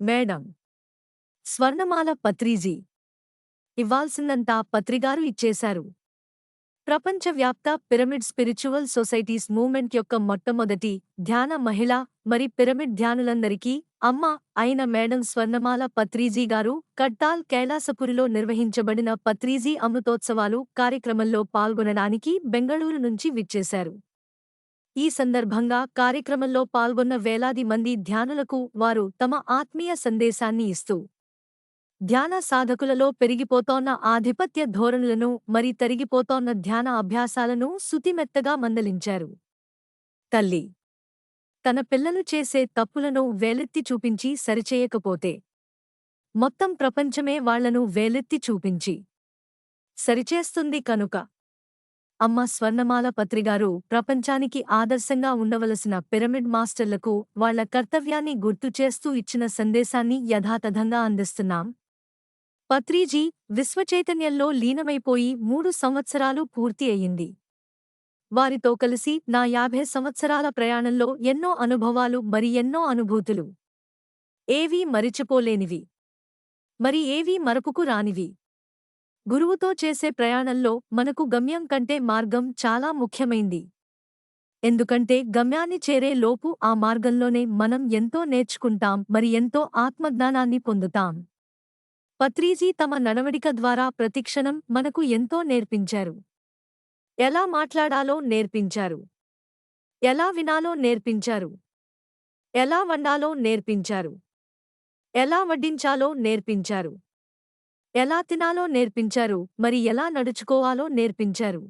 Madam. స్వర్ణమాల పత్రిజీ. ఇవ్వాల్సిందంతా పత్రిగారు ఇచ్చేశారు. ప్రపంచవ్యాప్త పిరమిడ్ స్పిరిచువల్ సొసైటీస్ మూవ్మెంట్ యొక్క మొట్టమొదటి ధ్యాన మహిళ మరి పిరమిడ్ ధ్యానులందరికీ అమ్మ అయిన మేడం స్వర్ణమాల పత్రిజీ గారు కడ్తాల్ కైలాసపురిలో నిర్వహించబడిన పత్రిజీ అమృతోత్సవాలు కార్యక్రమంలో పాల్గొనడానికి బెంగళూరు నుంచి విచ్చేశారు. ఈ సందర్భంగా కార్యక్రమంలో పాల్గొన్న వేలాది మంది ధ్యానులకు వారు తమ ఆత్మీయ సందేశాన్ని ఇస్తూ ధ్యాన సాధకులలో పెరిగిపోతోన్న ఆధిపత్య ధోరణులను మరి తరిగిపోతోన్న ధ్యాన అభ్యాసాలను సుతిమెత్తగా మందలించారు. తల్లి తన పిల్లలు చేసే తప్పులను వేలెత్తి చూపించి సరిచేయకపోతే మొత్తం ప్రపంచమే వాళ్ళను వేలెత్తి చూపించి సరిచేస్తుంది కనుక అమ్మ స్వర్ణమాల పత్రిగారు ప్రపంచానికి ఆదర్శంగా ఉండవలసిన పిరమిడ్ మాస్టర్లకు వాళ్ళ కర్తవ్యాన్ని గుర్తుచేస్తూ ఇచ్చిన సందేశాన్ని యథాతథంగా అందిస్తున్నాం. పత్రిజీ విశ్వచైతన్యంలో లీనమైపోయి మూడు సంవత్సరాలు పూర్తి అయింది వారితో కలిసి నా యాభై సంవత్సరాల ప్రయాణంలో ఎన్నో అనుభవాలు మరి ఎన్నో అనుభూతులు. ఏవీ మరిచిపోలేనివి. మరి ఏవీ మరపుకు రానివి. గురువుతో చేసే ప్రయాణంలో మనకు గమ్యం కంటే మార్గం చాలా ముఖ్యమైంది. ఎందుకంటే గమ్యాన్ని చేరే లోపు ఆ మార్గంలోనే మనం ఎంతో నేర్చుకుంటాం మరి ఎంతో ఆత్మజ్ఞానాన్ని పొందుతాం. పత్రీజీ తమ నడవడిక ద్వారా ప్రతిక్షణం మనకు ఎంతో నేర్పించారు. ఎలా మాట్లాడాలో నేర్పించారు. ఎలా వినాలో నేర్పించారు. ఎలా వండాలో నేర్పించారు. ఎలా వడ్డించాలో నేర్పించారు. ఎలా తినాలో నేర్పించారు మరి ఎలా నడుచుకోవాలో నేర్పించారు.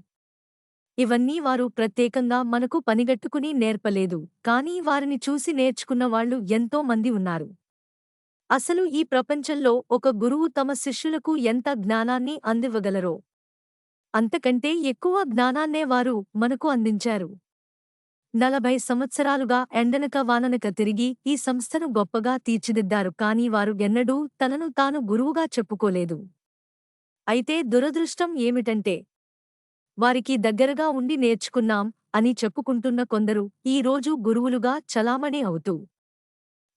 ఇవన్నీ వారు ప్రత్యేకంగా మనకు పనిగట్టుకుని నేర్పలేదు కానీ వారిని చూసి నేర్చుకున్న వాళ్ళు ఎంతో మంది ఉన్నారు. అసలు ఈ ప్రపంచంలో ఒక గురువు తమ శిష్యులకు ఎంత జ్ఞానాన్ని అందివ్వగలరో. అంతకంటే ఎక్కువ జ్ఞానాన్నే వారు మనకు అందించారు. నలభై సంవత్సరాలుగా ఎండనక వాననక తిరిగి ఈ సంస్థను గొప్పగా తీర్చిదిద్దారు కాని వారు ఎన్నడూ తనను తాను గురువుగా చెప్పుకోలేదు. అయితే దురదృష్టం ఏమిటంటే వారికి దగ్గరగా ఉండి నేర్చుకున్నాం అని చెప్పుకుంటున్న కొందరు ఈ రోజు గురువులుగా చలామణి అవుతూ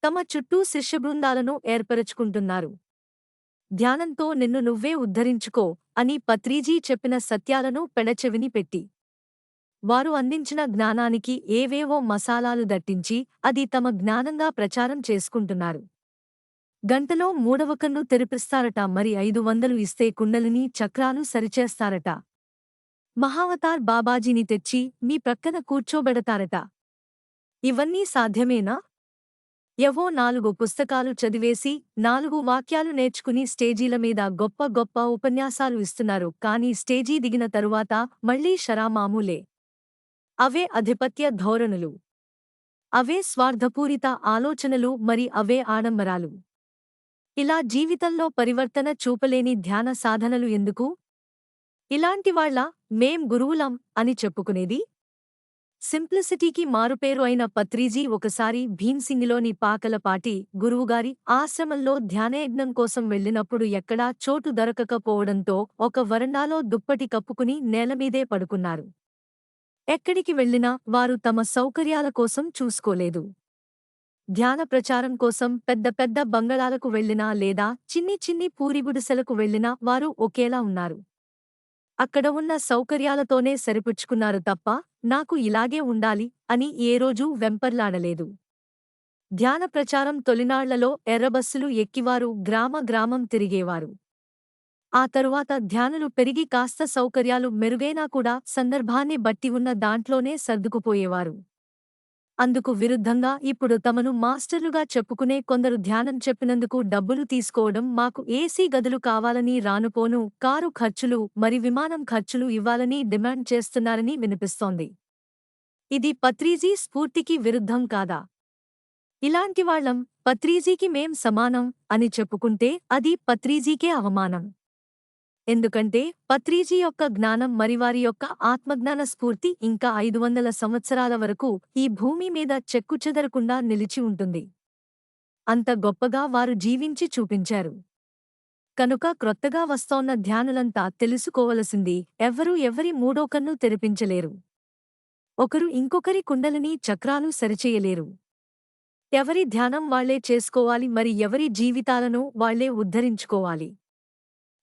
తమ చుట్టూ శిష్యబృందాలను ఏర్పరచుకుంటున్నారు. ధ్యానంతో నిన్ను నువ్వే ఉద్ధరించుకో అని పత్రీజీ చెప్పిన సత్యాలను పెడచెవిని పెట్టి వారు అందించిన జ్ఞానానికి ఏవేవో మసాలాలు దట్టించి అది తమ జ్ఞానంగా ప్రచారం చేసుకుంటున్నారు. గంటలో మూడవ కన్ను తెరిపిస్తారట మరి ఐదు వందలు ఇస్తే కుండలిని చక్రాలు సరిచేస్తారట. మహావతార్ బాబాజీని తెచ్చి మీ ప్రక్కన కూర్చోబెడతారట. ఇవన్నీ సాధ్యమేనా? ఎవో నాలుగు పుస్తకాలు చదివేసి నాలుగు వాక్యాలు నేర్చుకుని స్టేజీల మీద గొప్ప గొప్ప ఉపన్యాసాలు ఇస్తున్నారు కానీ స్టేజీ దిగిన తరువాత మళ్ళీ షరామామూలే. అవే అధిపత్య ధోరణులు. అవే స్వార్థపూరిత ఆలోచనలు మరి అవే ఆడంబరాలు. ఇలా జీవితంలో పరివర్తన చూపలేని ధ్యాన సాధనలు ఎందుకు? ఇలాంటివాళ్ళ మేం గురువులం అని చెప్పుకునేది? సింప్లిసిటీకి మారుపేరు అయిన పత్రిజీ ఒకసారి భీమ్సింగిలోని పాకలపాటి గురువుగారి ఆశ్రమంలో ధ్యానయజ్ఞం కోసం వెళ్ళినప్పుడు ఎక్కడా చోటు దొరకకపోవడంతో ఒక వరండాలో దుప్పటి కప్పుకుని నేలమీదే పడుకున్నారు. ఎక్కడికి వెళ్ళినా వారు తమ సౌకర్యాల కోసం చూసుకోలేదు. ధ్యాన ప్రచారం కోసం పెద్ద పెద్ద బంగళాలకు వెళ్ళినా లేదా చిన్ని చిన్ని పూరిగుడిసెలకు వెళ్ళినా వారు ఒకేలా ఉన్నారు. అక్కడ ఉన్న సౌకర్యాలతోనే సరిపుచ్చుకున్నారు తప్ప నాకు ఇలాగే ఉండాలి అని ఏ రోజూ వెంపర్లాడలేదు. ధ్యాన ప్రచారం తొలినాళ్ళలో ఎర్రబస్సులు ఎక్కివారు గ్రామ గ్రామం తిరిగేవారు. ఆ తరువాత ధ్యానులు పెరిగి కాస్త సౌకర్యాలు మెరుగైనా కూడా సందర్భాన్ని బట్టి ఉన్న దాంట్లోనే సర్దుకుపోయేవారు. అందుకు విరుద్ధంగా ఇప్పుడు తమను మాస్టర్లుగా చెప్పుకునే కొందరు ధ్యానం చెప్పినందుకు డబ్బులు తీసుకోవడం మాకు ఏసీ గదులు కావాలని రానుపోను కారు ఖర్చులు మరి విమానం ఖర్చులు ఇవ్వాలని డిమాండ్ చేస్తున్నారని వినిపిస్తోంది. ఇది పత్రీజీ స్ఫూర్తికి విరుద్ధం కాదా? ఇలాంటివాళ్ళం పత్రీజీకి మేం సమానం అని చెప్పుకుంటే అది పత్రీజీకే అవమానం. ఎందుకంటే పత్రీజీ యొక్క జ్ఞానం మరివారి యొక్క ఆత్మజ్ఞాన స్ఫూర్తి ఇంకా ఐదు వందల సంవత్సరాల వరకు ఈ భూమి మీద చెక్కుచెదరకుండా నిలిచి ఉంటుంది. అంత గొప్పగా వారు జీవించి చూపించారు. కనుక క్రొత్తగా వస్తోన్న ధ్యానులంతా తెలుసుకోవలసింది ఎవ్వరూ ఎవ్వరి మూడో కన్ను తెరిపించలేరు. ఒకరు ఇంకొకరి కుండలిని చక్రాలు సరిచేయలేరు. ఎవరి ధ్యానం వాళ్ళే చేసుకోవాలి మరి ఎవరి జీవితాలను వాళ్ళే ఉద్ధరించుకోవాలి.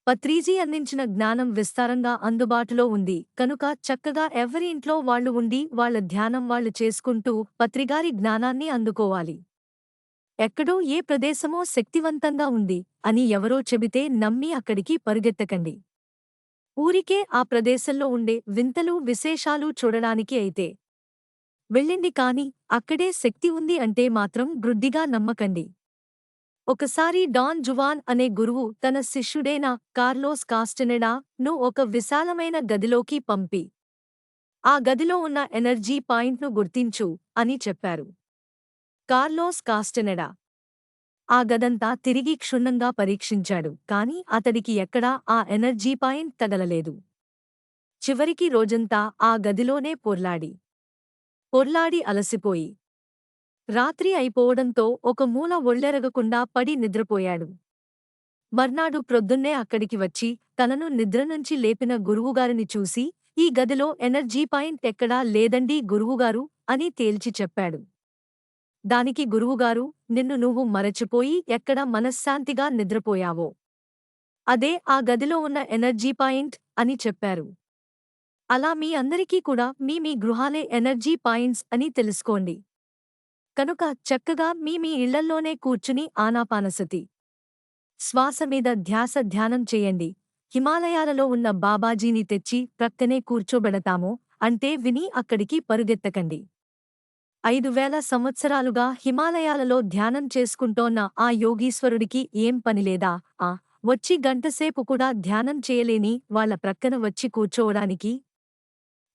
పత్రీజీ అందించిన జ్ఞానం విస్తారంగా అందుబాటులో ఉంది. కనుక చక్కగా ఎవరి ఇంట్లో వాళ్ళు ఉండి వాళ్ళ ధ్యానం వాళ్ళు చేసుకుంటూ పత్రిగారి జ్ఞానాన్ని అందుకోవాలి. ఎక్కడో ఏ ప్రదేశమో శక్తివంతంగా ఉంది అని ఎవరో చెబితే నమ్మి అక్కడికి పరుగెత్తకండి. ఊరికే ఆ ప్రదేశంలో ఉండే వింతలు విశేషాలు చూడడానికి అయితే. వెళ్ళింది కాని అక్కడే శక్తి ఉంది అంటే మాత్రం వృద్ధిగా నమ్మకండి. ఒకసారి డాన్ జువాన్ అనే గురువు తన శిష్యుడైన కార్లోస్ కాస్టెనెడా ను ఒక విశాలమైన గదిలోకి పంపి ఆ గదిలో ఉన్న ఎనర్జీ పాయింట్ను గుర్తించు అని చెప్పారు. కార్లోస్ కాస్టెనెడా ఆ గదంతా తిరిగి క్షుణ్ణంగా పరీక్షించాడు కాని అతడికి ఎక్కడా ఆ ఎనర్జీ పాయింట్ తగలలేదు. చివరికి రోజంతా ఆ గదిలోనే పొర్లాడి పొర్లాడి అలసిపోయి రాత్రి అయిపోవడంతో ఒక మూల ఒళ్ళెరగకుండా పడి నిద్రపోయాడు. మర్నాడు ప్రొద్దున్నే అక్కడికి వచ్చి తనను నిద్రనుంచి లేపిన గురువుగారిని చూసి ఈ గదిలో ఎనర్జీ పాయింట్ ఎక్కడా లేదండీ గురువుగారు అని తేల్చి చెప్పాడు. దానికి గురువుగారు నిన్ను నువ్వు మరచిపోయి ఎక్కడ మనశ్శాంతిగా నిద్రపోయావో. అదే ఆ గదిలో ఉన్న ఎనర్జీ పాయింట్ అని చెప్పారు. అలా మీ అందరికీ కూడా మీ మీ గృహాలే ఎనర్జీ పాయింట్స్ అని తెలుసుకోండి. కనుక చక్కగా మీ మీ ఇళ్ళల్లోనే కూర్చుని ఆనాపానసతి శ్వాస మీద ధ్యాస ధ్యానం చేయండి. హిమాలయాలలో ఉన్న బాబాజీని తెచ్చి ప్రక్కనే కూర్చోబెడతామో అంటే విని అక్కడికి పరుగెత్తకండి. ఐదు వేల సంవత్సరాలుగా హిమాలయాలలో ధ్యానం చేసుకుంటోన్న ఆ యోగీశ్వరుడికి ఏం పనిలేదా ఆ వచ్చి గంటసేపు కూడా ధ్యానం చేయలేని వాళ్ళ ప్రక్కన వచ్చి కూర్చోవడానికి?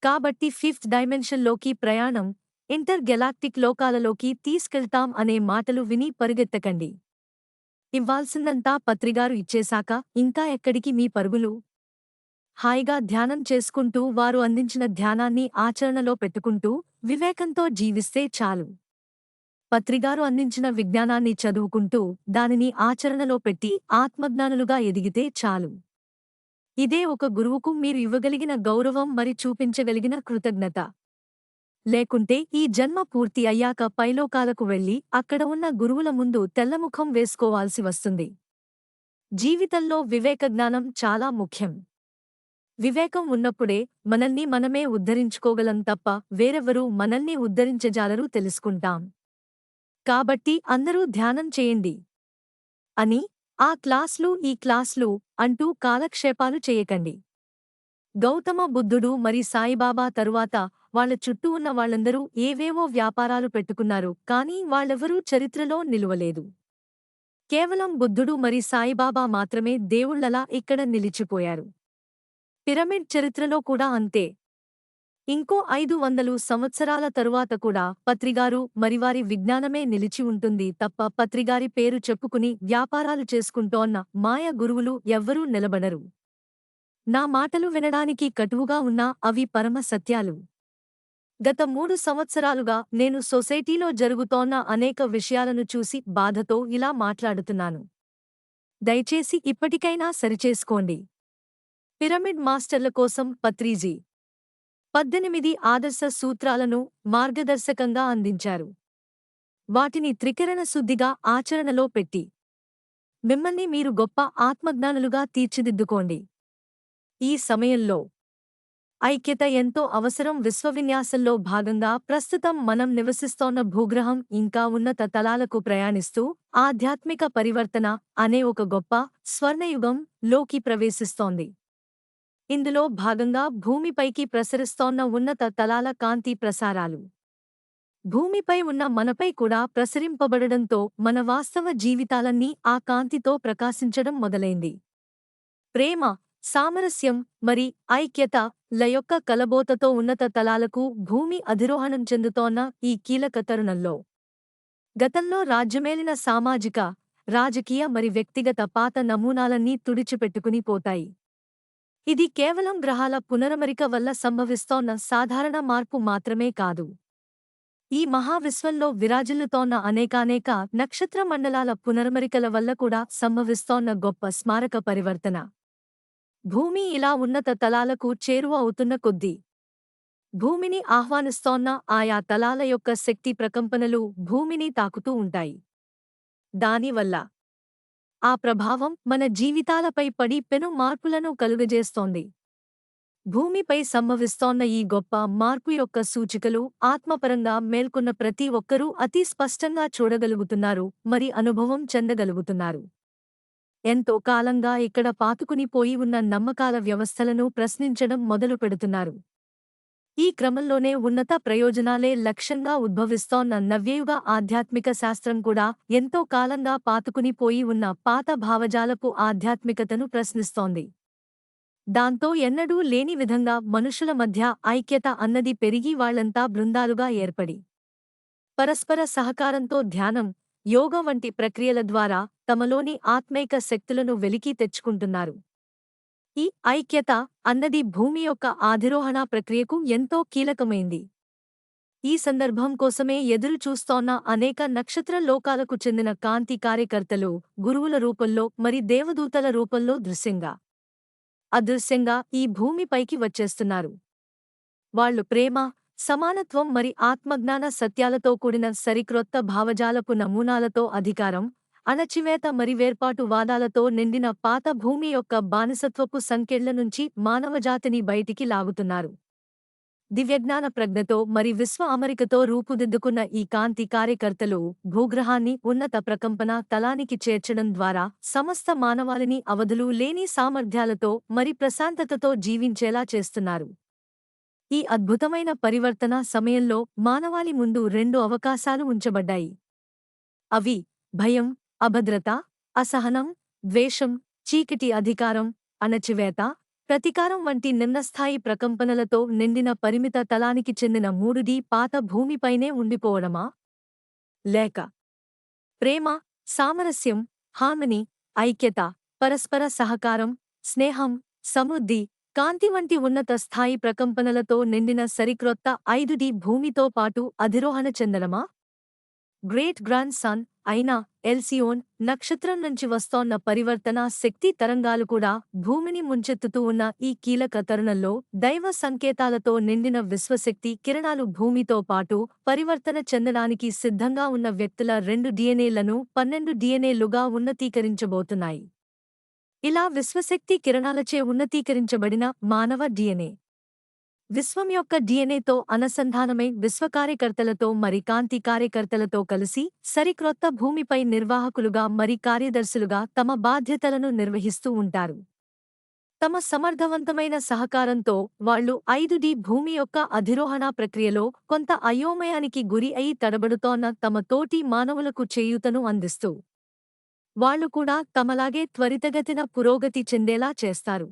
కాబట్టి ఫిఫ్త్ డైమెన్షన్లోకి ప్రయాణం ఇంటర్ గెలాక్టిక్ లోకాలలోకి తీసుకెళ్తాం అనే మాటలు విని పరుగెత్తకండి. ఇవ్వాల్సిందంతా పత్రిగారు ఇచ్చేశాక ఇంకా ఎక్కడికి మీ పరుగులు? హాయిగా ధ్యానం చేసుకుంటూ వారు అందించిన ధ్యానాన్ని ఆచరణలో పెట్టుకుంటూ వివేకంతో జీవిస్తే చాలు. పత్రిగారు అందించిన విజ్ఞానాన్ని చదువుకుంటూ దానిని ఆచరణలో పెట్టి ఆత్మజ్ఞానులుగా ఎదిగితే చాలు. ఇదే ఒక గురువుకు మీరు ఇవ్వగలిగిన గౌరవం మరి చూపించగలిగిన కృతజ్ఞత. లేకుంటే ఈ జన్మ పూర్తి అయ్యాక పైలోకాలకు వెళ్ళి అక్కడ ఉన్న గురువుల ముందు తెల్లముఖం వేసుకోవాల్సి వస్తుంది. జీవితంలో వివేకజ్ఞానం చాలా ముఖ్యం. వివేకం ఉన్నప్పుడే మనల్ని మనమే ఉద్ధరించుకోగలం తప్ప వేరెవరూ మనల్ని ఉద్ధరించజాలరూ తెలుసుకుంటాం. కాబట్టి అందరూ ధ్యానం చేయండి. అని ఆ క్లాస్లు ఈ క్లాస్లు అంటూ కాలక్షేపాలు చేయకండి. గౌతమ బుద్ధుడు మరి సాయిబాబా తరువాత వాళ్ళ చుట్టూ ఉన్న వాళ్ళందరూ ఏవేవో వ్యాపారాలు పెట్టుకున్నారు కానీ వాళ్ళెవరూ చరిత్రలో నిలువలేదు. కేవలం బుద్ధుడు మరి సాయిబాబా మాత్రమే దేవుళ్ళలా ఇక్కడ నిలిచిపోయారు. పిరమిడ్ చరిత్రలో కూడా అంతే. ఇంకో ఐదు వందలు సంవత్సరాల తరువాత కూడా పత్రిగారు మరివారి విజ్ఞానమే నిలిచి ఉంటుంది తప్ప పత్రిగారి పేరు చెప్పుకుని వ్యాపారాలు చేసుకుంటోన్న మాయ గురువులు ఎవ్వరూ నిలబడరు. నా మాటలు వినడానికి కటువుగా ఉన్నా అవి పరమ సత్యాలు. గత మూడు సంవత్సరాలుగా నేను సొసైటీలో జరుగుతోన్న అనేక విషయాలను చూసి బాధతో ఇలా మాట్లాడుతున్నాను. దయచేసి ఇప్పటికైనా సరిచేసుకోండి. పిరమిడ్ మాస్టర్ల కోసం పత్రీజీ పద్దెనిమిది ఆదర్శ సూత్రాలను మార్గదర్శకంగా అందించారు. వాటిని త్రికరణ శుద్ధిగా ఆచరణలో పెట్టి మిమ్మల్ని మీరు గొప్ప ఆత్మజ్ఞానులుగా తీర్చిదిద్దుకోండి. ఈ సమయంలో ఐక్యత ఎంతో అవసరం. విశ్వవిన్యాసంలో భాగంగా ప్రస్తుతం మనం నివసిస్తోన్న భూగ్రహం ఇంకా ఉన్నత తలాలకు ప్రయాణిస్తూ ఆధ్యాత్మిక పరివర్తన అనే ఒక గొప్ప స్వర్ణయుగం లోకి ప్రవేశిస్తోంది. ఇందులో భాగంగా భూమిపైకి ప్రసరిస్తోన్న ఉన్నత తలాల కాంతి ప్రసారాలు. భూమిపై ఉన్న మనపై కూడా ప్రసరింపబడడంతో మన వాస్తవ జీవితాలన్నీ ఆ కాంతితో ప్రకాశించడం మొదలైంది. ప్రేమ సామరస్యం మరి ఐక్యత లయొక్క కలబోతతో ఉన్నత తలాలకు భూమి అధిరోహణం చెందుతోన్న ఈ కీలక తరుణంలో. గతంలో రాజ్యమేలిన సామాజిక రాజకీయ మరి వ్యక్తిగత పాత నమూనాలన్నీ తుడిచిపెట్టుకుని పోతాయి. ఇది కేవలం గ్రహాల పునరమరిక వల్ల సంభవిస్తోన్న సాధారణ మార్పు మాత్రమే కాదు. ఈ మహావిశ్వంలో విరాజిల్లుతోన్న అనేకానేక నక్షత్ర మండలాల పునరమరికల వల్ల కూడా సంభవిస్తోన్న గొప్ప స్మారక పరివర్తన. భూమి ఇలా ఉన్నత తలాలకు చేరువ అవుతున్న కొద్దీ భూమిని ఆహ్వానిస్తోన్న ఆయా తలాల యొక్క శక్తి ప్రకంపనలు భూమిని తాకుతూ ఉంటాయి. దానివల్ల ఆ ప్రభావం మన జీవితాలపై పడి పెను మార్పులను కలుగజేస్తోంది. భూమిపై సంభవిస్తోన్న ఈ గొప్ప మార్పు యొక్క సూచికలు ఆత్మపరంగా మేల్కొన్న ప్రతి ఒక్కరూ అతి స్పష్టంగా చూడగలుగుతున్నారు మరి అనుభవం చెందగలుగుతున్నారు. ఎంతో కాలంగా ఇక్కడ పాతుకుని పోయి ఉన్న నమ్మకాల వ్యవస్థలను ప్రశ్నించడం మొదలు పెడుతున్నారు. ఈ క్రమంలోనే ఉన్నత ప్రయోజనాలే లక్ష్యంగా ఉద్భవిస్తోన్న నవ్యయుగ ఆధ్యాత్మిక శాస్త్రం కూడా ఎంతో కాలంగా పాతుకుని పోయి ఉన్న పాత భావజాలపు ఆధ్యాత్మికతను ప్రశ్నిస్తోంది. దాంతో ఎన్నడూ లేని విధంగా మనుషుల మధ్య ఐక్యత అన్నది పెరిగి వాళ్ళంతా బృందాలుగా ఏర్పడి. పరస్పర సహకారంతో ధ్యానం యోగ వంటి ప్రక్రియల ద్వారా తమలోని ఆత్మైక శక్తులను వెలికి తెచ్చుకుంటున్నారు. ఈ ఐక్యత అన్నది భూమి యొక్క ఆధిరోహణ ప్రక్రియకు ఎంతో కీలకమైంది. ఈ సందర్భం కోసమే ఎదురు చూస్తోన్న అనేక నక్షత్ర లోకాలకు చెందిన కాంతి కార్యకర్తలు గురువుల రూపంలో మరి దేవదూతల రూపంలో దృశ్యంగా అదృశ్యంగా ఈ భూమిపైకి వచ్చేస్తున్నారు. వాళ్ళు ప్రేమ సమానత్వం మరి ఆత్మజ్ఞాన సత్యాలతో కూడిన సరిక్రొత్త భావజాలపు నమూనాలతో అధికారం అణచివేత మరి వేర్పాటు వాదాలతో నిండిన పాత భూమి యొక్క బానిసత్వపు సంకెళ్ళ నుంచి మానవజాతిని బయటికి లాగుతున్నారు. దివ్యజ్ఞాన ప్రజ్ఞతో మరి విశ్వ అమరికతో రూపుదిద్దుకున్న ఈ కాంతి కార్యకర్తలు భూగ్రహాన్ని ఉన్నత ప్రకంపన తలానికి చేర్చడం ద్వారా సమస్త మానవాళిని అవధులు లేని సామర్థ్యాలతో మరి ప్రశాంతతతో జీవించేలా చేస్తున్నారు. ఈ అద్భుతమైన పరివర్తన సమయంలో మానవాళి ముందు రెండు అవకాశాలు ఉంచబడ్డాయి. అవి భయం అభద్రత అసహనం ద్వేషం చీకటి అధికారం అణచివేత ప్రతికారం వంటి నిన్నస్థాయి ప్రకంపనలతో నిండిన పరిమిత తలానికి చెందిన మూడుది పాత భూమిపైనే ఉండిపోవడమా? లేక ప్రేమ సామరస్యం హామని ఐక్యత పరస్పర సహకారం స్నేహం సమృద్ధి కాంతి వంటి ఉన్నత స్థాయి ప్రకంపనలతో నిండిన సరిక్రొత్త ఐదుడి భూమితో పాటు అధిరోహణ చెందడమా గ్రేట్ గ్రాండ్ సన్ అయినా ఎల్సియోన్ నక్షత్రం నుంచి వస్తోన్న పరివర్తన శక్తి తరంగాలు కూడా భూమిని ముంచెత్తుతూ ఉన్న ఈ కీలక తరుణంలో దైవ సంకేతాలతో నిండిన విశ్వశక్తి కిరణాలు భూమితో పాటు పరివర్తన చెందడానికి సిద్ధంగా ఉన్న వ్యక్తుల రెండు డిఎన్ఏలను పన్నెండు డిఎన్ఏలుగా ఉన్నతీకరించబోతున్నాయి. ఇలా విశ్వశక్తి కిరణాలచే ఉన్నతీకరించబడిన మానవ డిఎన్ఏ. విశ్వం యొక్క డిఎన్ఏతో అనుసంధానమై విశ్వకార్యకర్తలతో మరి కాంతి కార్యకర్తలతో కలిసి సరిక్రొత్త భూమిపై నిర్వాహకులుగా మరి కార్యదర్శులుగా తమ బాధ్యతలను నిర్వహిస్తూ ఉంటారు. తమ సమర్థవంతమైన సహకారంతో వాళ్ళు ఐదు డి భూమి యొక్క అధిరోహణ ప్రక్రియలో కొంత అయోమయానికి గురి అయి తడబడుతోన్న తమ తోటి మానవులకు చేయూతను అందిస్తూ వాళ్ళు కూడా తమలాగే త్వరితగతిన పురోగతి చెందేలా చేస్తారు.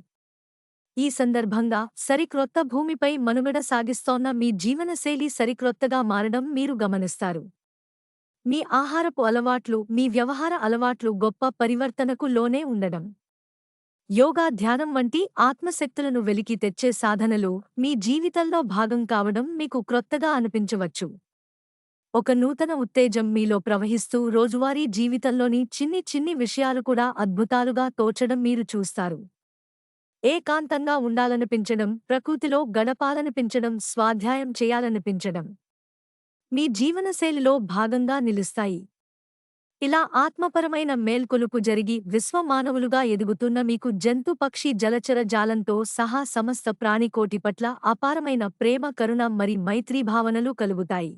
ఈ సందర్భంగా సరిక్రొత్త భూమిపై మనుగడ సాగిస్తోన్న మీ జీవనశైలి సరిక్రొత్తగా మారడం మీరు గమనిస్తారు. మీ ఆహారపు అలవాట్లు మీ వ్యవహార అలవాట్లు గొప్ప పరివర్తనకు లోనే ఉండడం. యోగా ధ్యానం వంటి ఆత్మశక్తులను వెలికి తెచ్చే సాధనలు మీ జీవితంలో భాగం కావడం మీకు క్రొత్తగా అనిపించవచ్చు. ఒక నూతన ఉత్తేజం మీలో ప్రవహిస్తూ రోజువారీ జీవితంలోని చిన్ని చిన్ని విషయాలు కూడా అద్భుతాలుగా తోచడం మీరు చూస్తారు. ఏకాంతంగా ఉండాలనిపించడం ప్రకృతిలో గడపాలనిపించడం స్వాధ్యాయం చేయాలనిపించడం మీ జీవనశైలిలో భాగంగా నిలుస్తాయి. ఇలా ఆత్మపరమైన మేల్కొలుపు జరిగి విశ్వమానవులుగా ఎదుగుతున్న మీకు జంతు పక్షి జలచర జాలంతో సహా సమస్త ప్రాణికోటి పట్ల అపారమైన ప్రేమ కరుణ మరి మైత్రీ భావనలు కలుగుతాయి.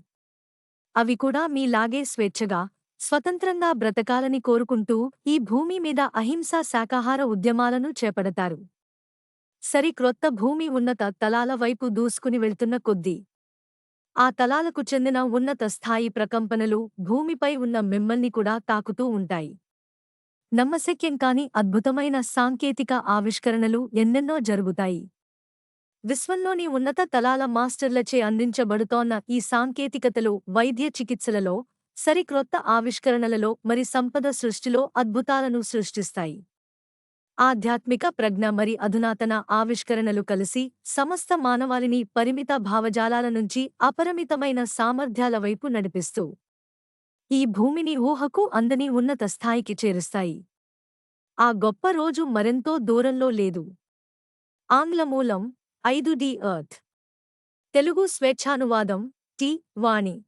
అవి కూడా మీలాగే స్వేచ్ఛగా స్వతంత్రంగా బ్రతకాలని కోరుకుంటూ ఈ భూమి మీద అహింసా శాకాహార ఉద్యమాలను చేపడతారు. సరి క్రొత్త భూమి ఉన్నత తలాల వైపు దూసుకుని వెళ్తున్న కొద్దీ ఆ తలాలకు చెందిన ఉన్నత స్థాయి ప్రకంపనలు భూమిపై ఉన్న మిమ్మల్ని కూడా తాకుతూ ఉంటాయి. నమ్మశక్యం కాని అద్భుతమైన సాంకేతిక ఆవిష్కరణలు ఎన్నెన్నో జరుగుతాయి. విశ్వంలోని ఉన్నత తలాల మాస్టర్లచే అందించబడుతోన్న ఈ సాంకేతికతలు వైద్య చికిత్సలలో సరిక్రొత్త ఆవిష్కరణలలో మరి సంపద సృష్టిలో అద్భుతాలను సృష్టిస్తాయి. ఆధ్యాత్మిక ప్రజ్ఞ మరి అధునాతన ఆవిష్కరణలు కలిసి సమస్త మానవాళిని పరిమిత భావజాలాల నుంచి అపరిమితమైన సామర్థ్యాల వైపు నడిపిస్తూ ఈ భూమిని ఊహకు అందని ఉన్నత స్థాయికి చేరుస్తాయి. ఆ గొప్ప రోజు మరెంతో దూరంలో లేదు. ఆంగ్లమూలం ఐదు డి ఎర్త్. తెలుగు స్వేచ్ఛానువాదం టి వాణి.